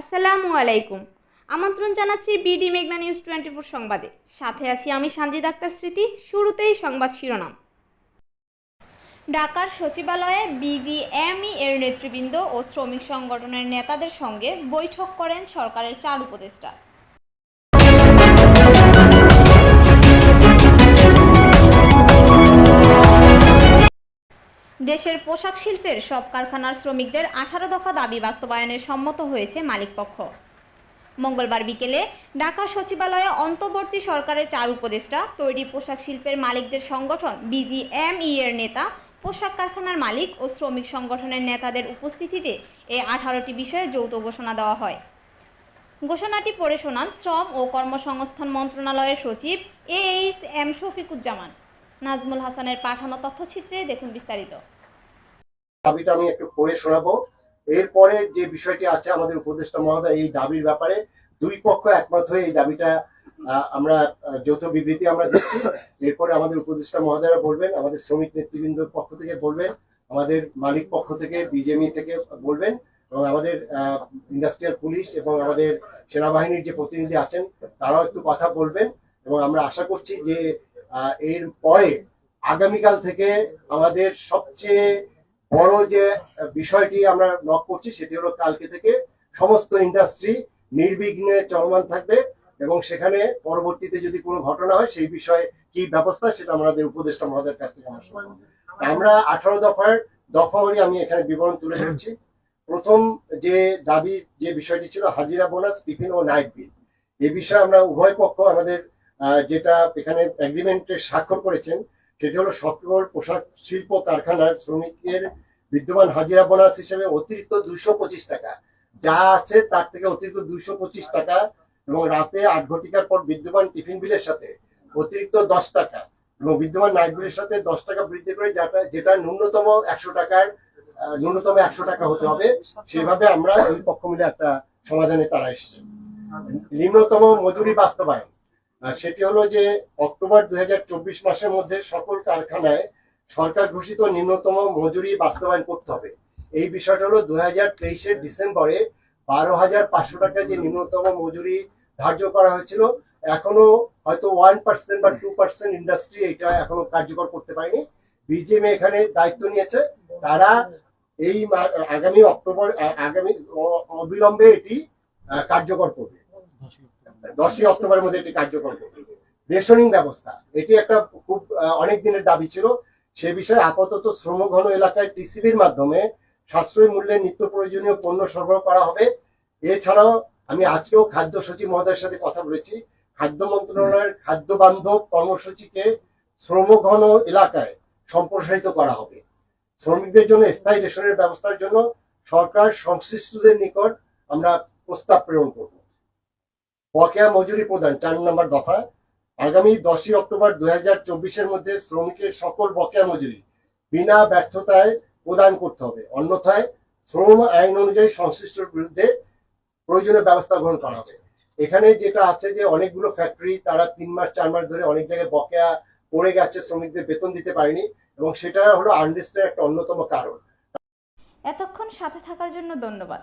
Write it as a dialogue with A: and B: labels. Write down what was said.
A: আসসালামু আলাইকুম। আমন্ত্রণ জানাচ্ছি বিডি মেঘনা নিউজ টোয়েন্টি ফোর সংবাদে। সাথে আছি আমি সানজিদ আক্তার স্মৃতি, শুরুতেই সংবাদ শিরোনাম। ঢাকার সচিবালয়ে বিজিএমই এর নেতৃবৃন্দ ও শ্রমিক সংগঠনের নেতাদের সঙ্গে বৈঠক করেন সরকারের চার উপদেষ্টা। দেশের পোশাক শিল্পের সব কারখানার শ্রমিকদের আঠারো দফা দাবি বাস্তবায়নে সম্মত হয়েছে মালিকপক্ষ। মঙ্গলবার বিকেলে ঢাকা সচিবালয়ে অন্তর্বর্তী সরকারের চার উপদেষ্টা, তৈরি পোশাক শিল্পের মালিকদের সংগঠন বিজিএমই এর নেতা, পোশাক কারখানার মালিক ও শ্রমিক সংগঠনের নেতাদের উপস্থিতিতে এই আঠারোটি বিষয়ে যৌথ ঘোষণা দেওয়া হয়। ঘোষণাটি পড়ে শোনান শ্রম ও কর্মসংস্থান মন্ত্রণালয়ের সচিব A H M Shafiquzzaman. Nazmul হাসানের পাঠানো তথ্যচিত্রে দেখুন বিস্তারিত।
B: দাবিটা আমি একটু পড়ে শোনাবো। এরপরে যে বিষয়টি আছে আমাদের উপদেষ্টা মহোদয়, এই দাবির ব্যাপারে দুই পক্ষ একমত হয়ে এই দাবিটা আমরা যৌথ বিবৃতি আমরা দিচ্ছি। এরপরে আমাদের উপদেষ্টা মহোদয়রা বলবেন, আমাদের শ্রমিক নেতৃবৃন্দর পক্ষ থেকে বলবেন, আমাদের মালিক পক্ষ থেকে, বিজেপি থেকে বলবেন, এবং আমাদের ইন্ডাস্ট্রিয়াল পুলিশ এবং আমাদের সেনাবাহিনীর যে প্রতিনিধি আছেন, তারাও একটু কথা বলবেন। এবং আমরা আশা করছি যে এর পরে আগামীকাল থেকে আমাদের সবচেয়ে বড় যে বিষয়টি আমরা লক করছি, সেটি হলো কালকে থেকে সমস্ত ইন্ডাস্ট্রি নির্বিঘ্নে চলমান থাকবে এবং সেখানে পরবর্তীতে যদি কোনো ঘটনা হয়, সেই বিষয়ে কি ব্যবস্থা সেটা আমাদের উপদেষ্টা মহোদয়ের কাছ থেকে আমরা। আমরা আঠারো দফার দফাওয়ারি আমি এখানে বিবরণ তুলে ধরছি প্রথম যে দাবি যে বিষয়টি ছিল, হাজিরা বোনাস, টিফিন ও নাইট বিল এ বিষয়ে আমরা উভয় পক্ষ আমাদের যেটা এখানে এগ্রিমেন্টে স্বাক্ষর করেছেন, সেটি হলো সকল পোশাক শিল্প কারখানার শ্রমিকের বিদ্যমান হাজিরা বোনাস হিসেবে অতিরিক্ত দুইশো পঁচিশ টাকা। যা আছে তার থেকে অতিরিক্ত দুইশো পঁচিশ টাকা এবং রাতে আট ঘটিকার পর বিদ্যমান টিফিন বিলের সাথে অতিরিক্ত দশ টাকা এবং বিদ্যমান নাইট বিলের সাথে দশ টাকা বৃদ্ধি করে যেটা যেটা ন্যূনতম একশো টাকার ন্যূনতম একশো টাকা হতে হবে। সেভাবে আমরা ওই পক্ষ মিলে একটা সমাধানে তারা এসেছে। নিম্নতম মজুরি বাস্তবায়ন। সেটি হলো যে অক্টোবর দুই হাজার চব্বিশ মাসের মধ্যে সকল কারখানায় সরকার ঘোষিত নিম্নতম মজুরি বাস্তবায়ন করতে হবে। এই বিষয়টা হলো দুই হাজার ডিসেম্বরে বারো হাজার পাঁচশো টাকা যে নিম্নতম মজুরি ধার্য করা হয়েছিল, এখনও হয়তো ওয়ান পার্সেন্ট বা টু পার্সেন্ট ইন্ডাস্ট্রি এটা এখনও কার্যকর করতে পারেনি। বিজেপি এখানে দায়িত্ব নিয়েছে। তারা এই আগামী অক্টোবর আগামী অবিলম্বে এটি কার্যকর করবে। দশই অক্টোবরের মধ্যে এটি কার্যকর করবে। রেশনিং ব্যবস্থা, এটি একটা খুব অনেক দিনের দাবি ছিল। সে বিষয়ে আপাতত শ্রমঘন এলাকায় টিসিবির মাধ্যমে সাশ্রয়ী মূল্যে নিত্য প্রয়োজনীয় পণ্য সরবরাহ করা হবে। এছাড়াও আমি আজকেও খাদ্য সচিব মহোদয়ের সাথে কথা বলেছি। খাদ্য মন্ত্রণালয়ের খাদ্য বান্ধব কর্মসূচিকে শ্রমঘন এলাকায় সম্প্রসারিত করা হবে। শ্রমিকদের জন্য স্থায়ী রেশনের ব্যবস্থার জন্য সরকার সংশ্লিষ্টদের নিকট আমরা প্রস্তাব প্রেরণ করব। বকেয়া মজুরি প্রদান, চার নম্বর দফা। আগামী দশই অক্টোবর দুই হাজার মধ্যে শ্রমিকের সকল বকেয়া মজুরি বিনা ব্যর্থতায় প্রদান করতে হবে। অন্যথায় শ্রম আইন অনুযায়ী সংশ্লিষ্টর বিরুদ্ধে প্রয়োজনীয় ব্যবস্থা গ্রহণ করা হবে। এখানে যেটা আছে যে অনেকগুলো ফ্যাক্টরি তারা তিন মাস, চার মাস ধরে অনেক জায়গায় বকেয়া পড়ে গেছে, শ্রমিকদের বেতন দিতে পারেনি এবং সেটা হলো আনরেস্টের একটা অন্যতম কারণ।
A: এতক্ষণ সাথে থাকার জন্য ধন্যবাদ।